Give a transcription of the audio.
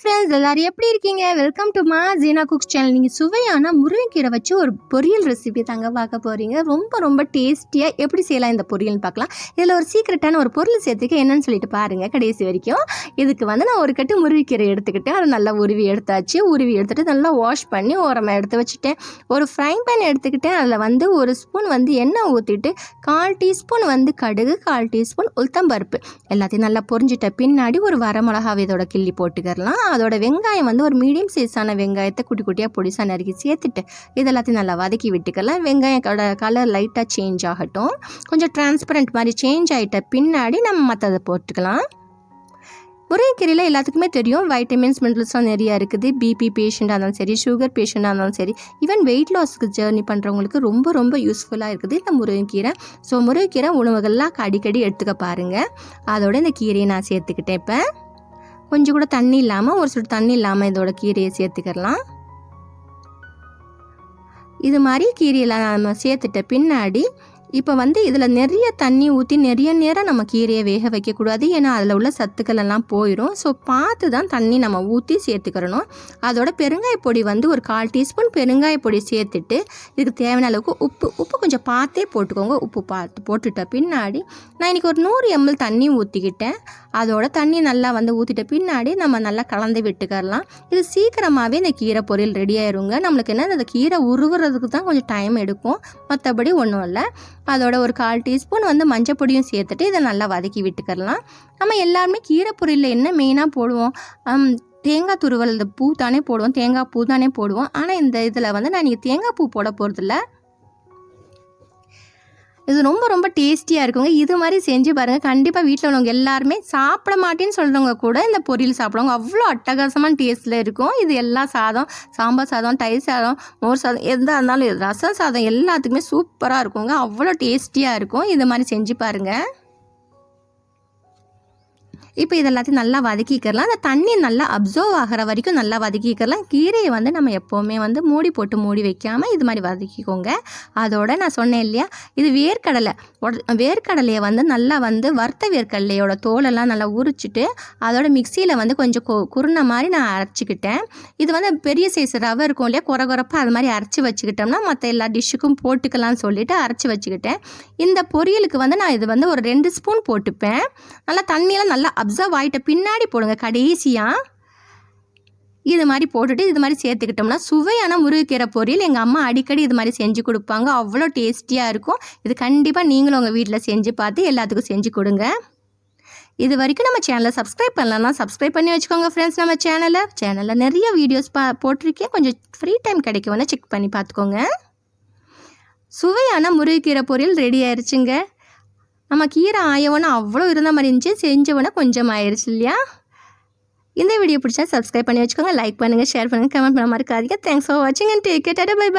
Friends எல்லாரும் எப்படி இருக்கீங்க? வெல்கம் டு மா ஜீனா குக்ஸ் சேனல் நீங்கள் சுவையான முருங்கைக்கீரை வச்சு ஒரு பொரியல் ரெசிபி தாங்க பார்க்க போகிறீங்க ரொம்ப ரொம்ப டேஸ்டியாக எப்படி செய்யலாம் இந்த பொரியல்னு பார்க்கலாம். இதில் ஒரு சீக்ரெட்டான ஒரு பொருள் சேர்த்துக்க என்னன்னு சொல்லிட்டு பாருங்கள் கடைசி வரைக்கும். இதுக்கு வந்து நான் ஒரு கட்டு முருங்கைக்கீரை எடுத்துக்கிட்டேன் அதை நல்லா உருவி எடுத்தாச்சு. உருவி எடுத்துகிட்டு நல்லா வாஷ் பண்ணி ஓரமாக எடுத்து வச்சுட்டேன். ஒரு ஃப்ரைங் பேன் எடுத்துக்கிட்டேன். அதில் வந்து ஒரு ஸ்பூன் வந்து எண்ணெய் ஊற்றிட்டு கால் டீஸ்பூன் வந்து கடுகு கால் டீஸ்பூன் உளுத்தம்பருப்பு எல்லாத்தையும் நல்லா பொரிஞ்சிட்ட பின்னாடி ஒரு வரமிளகாவை இதோட கிள்ளி போட்டுக்கிறலாம். அதோட வெங்காயம் வந்து ஒரு மீடியம் சைஸான வெங்காயத்தை குட்டி குட்டியாக பொடிசாக நறுக்கி சேர்த்துட்டு இது எல்லாத்தையும் நல்லா வதக்கி விட்டுக்கலாம். வெங்காயத்தோட கலர் லைட்டாக சேஞ்ச் ஆகட்டும். கொஞ்சம் டிரான்ஸ்பரண்ட் மாதிரி சேஞ்ச் ஆகிட்ட பின்னாடி நம்ம மற்றதை போட்டுக்கலாம். முருங்கைக்கீரையில் எல்லாத்துக்குமே தெரியும். வைட்டமின்ஸ் மினரல்ஸ்லாம் நிறையா இருக்குது. பிபி பேஷண்ட்டாக இருந்தாலும் சரி சுகர் பேஷண்ட்டாக இருந்தாலும் சரி ஈவன் வெயிட் லாஸ்க்கு ஜேர்னி பண்ணுறவங்களுக்கு ரொம்ப ரொம்ப யூஸ்ஃபுல்லாக இருக்குது இந்த முருங்கைக்கீரை ஸோ முருங்கைக்கீரை உணவுகள்லாம் அடிக்கடி எடுத்துக்க பாருங்கள் அதோட இந்த கீரையை நான் சேர்த்துக்கிட்டேன் இப்போ. கொஞ்சம் கூட தண்ணி இல்லாமல் ஒரு சொட்டு தண்ணி இல்லாமல் இதோட கீரையை சேர்த்துக்கிறலாம். இது மாதிரி கீரையெல்லாம் நம்ம சேர்த்துட்ட பின்னாடி இப்போ வந்து இதில் நிறைய தண்ணி ஊற்றி நிறைய நேரம் நம்ம கீரையை வேக வைக்கக்கூடாது. ஏன்னா அதில் உள்ள சத்துக்கள் எல்லாம் போயிடும் ஸோ பார்த்து தான் தண்ணி நம்ம ஊற்றி சேர்த்துக்கிறணும். அதோட பெருங்காய பொடி வந்து ஒரு கால் டீஸ்பூன் பெருங்காய பொடி சேர்த்துட்டு இதுக்கு தேவையான அளவுக்கு உப்பு உப்பு கொஞ்சம் பார்த்தே போட்டுக்கோங்க. உப்பு பார்த்து போட்டுட்ட பின்னாடி நான் இன்றைக்கி ஒரு நூறு எம்எல் தண்ணி ஊற்றிக்கிட்டேன் அதோட தண்ணி நல்லா வந்து ஊற்றிட்ட பின்னாடி நம்ம நல்லா கலந்து விட்டுக்கரலாம். இது சீக்கிரமாகவே இந்த கீரை பொரியல் ரெடி ஆயிருங்க. நம்மளுக்கு என்ன இந்த கீரை உருவுறதுக்கு தான் கொஞ்சம் டைம் எடுக்கும். மற்றபடி ஒன்றும் இல்லை. அதோட ஒரு கால் டீஸ்பூன் வந்து மஞ்சள் பொடியும் சேர்த்துட்டு இதை நல்லா வதக்கி விட்டுக்கிடலாம் நம்ம எல்லாருமே கீரை பொரியலில் என்ன மெயினாக போடுவோம்? தேங்காய் துருவல் இந்த பூ தானே போடுவோம். தேங்காய் பூ தானே போடுவோம். ஆனால் இந்த இதில் வந்து நான் நீங்கள் தேங்காய் பூ போட போகிறதில்ல இது ரொம்ப ரொம்ப டேஸ்டியாக இருக்குங்க. இது மாதிரி செஞ்சு பாருங்கள் கண்டிப்பாக வீட்டில் உள்ளவங்க எல்லாருமே சாப்பிட மாட்டேன்னு சொல்கிறவங்க கூட இந்த பொரியல் சாப்பிடுவாங்க. அவ்வளோ அட்டகாசமான டேஸ்ட்டில் இருக்கும். இது எல்லா சாதம் சாம்பார் சாதம் தயிர் சாதம் மோர் சாதம் எதாக இருந்தாலும் ரசம் சாதம் எல்லாத்துக்குமே சூப்பராக இருக்குங்க. அவ்வளோ டேஸ்டியாக இருக்கும். இது மாதிரி செஞ்சு பாருங்கள் இப்போ இதெல்லாத்தையும் நல்லா வதக்கிக்கிறலாம் அந்த தண்ணி நல்லா அப்சர்வ் ஆகிற வரைக்கும் நல்லா வதக்கிக்கிறலாம் கீரையை வந்து நம்ம எப்போவுமே வந்து மூடி போட்டு மூடி வைக்காமல் இது மாதிரி வதக்கிக்கோங்க. அதோட நான் சொன்னேன் இல்லையா? இது வேர்க்கடலை. வேர்க்கடலையை வந்து நல்லா வந்து வறுத்த வேர்க்கடலையோட தோலெல்லாம் நல்லா உரிச்சிட்டு அதோட மிக்சியில் வந்து கொஞ்சம் கு குருணை மாதிரி நான் அரைச்சிக்கிட்டேன். இது வந்து பெரிய சைஸ் ரவை இருக்கும் இல்லையா? குறை குறப்பாக அது மாதிரி அரைச்சி வச்சுக்கிட்டோம்னா மற்ற எல்லா டிஷ்ஷுக்கும் போட்டுக்கலாம்னு சொல்லிட்டு அரைச்சி வச்சுக்கிட்டேன். இந்த பொரியலுக்கு வந்து நான் இது வந்து ஒரு ரெண்டு ஸ்பூன் போட்டுப்பேன். நல்லா தண்ணியெல்லாம் நல்லா அப்சர்வ் ஆகிட்ட பின்னாடி போடுங்க கடைசியாக இது மாதிரி போட்டுட்டு இது மாதிரி சேர்த்துக்கிட்டோம்னா சுவையான முருங்கைக்கீரை பொரியல் எங்கள் அம்மா அடிக்கடி இது மாதிரி செஞ்சு கொடுப்பாங்க. அவ்வளோ டேஸ்டியாக இருக்கும். இது கண்டிப்பாக நீங்களும் உங்கள் வீட்டில் செஞ்சு பார்த்து எல்லாத்துக்கும் செஞ்சு கொடுங்க. இது வரைக்கும் நம்ம சேனலை சப்ஸ்கிரைப் பண்ணலன்னா சப்ஸ்கிரைப் பண்ணி வச்சுக்கோங்க ஃப்ரெண்ட்ஸ் நம்ம சேனலை சேனலில் நிறைய வீடியோஸ் பா போட்டிருக்கேன். கொஞ்சம் ஃப்ரீ டைம் கிடைக்கும்னா செக் பண்ணி பார்த்துக்கோங்க. சுவையான முருங்கைக்கீரை பொரியல் ரெடி ஆயிடுச்சுங்க நம்ம கீரை ஆயவனும் அவ்வளோ இருந்த மாதிரி இருந்துச்சு செஞ்சவொன்னே கொஞ்சம் ஆயிடுச்சு இல்லையா? இந்த வீடியோ பிடிச்சா சப்ஸ்கிரைப் பண்ணி வச்சுக்கோங்க லைக் பண்ணுங்கள் ஷேர் பண்ணுங்கள் கமெண்ட் பண்ண மாதிரி தேங்க்ஸ் ஃபார் வாட்சிங் அண்ட் டேக் கேட்டாட பை பை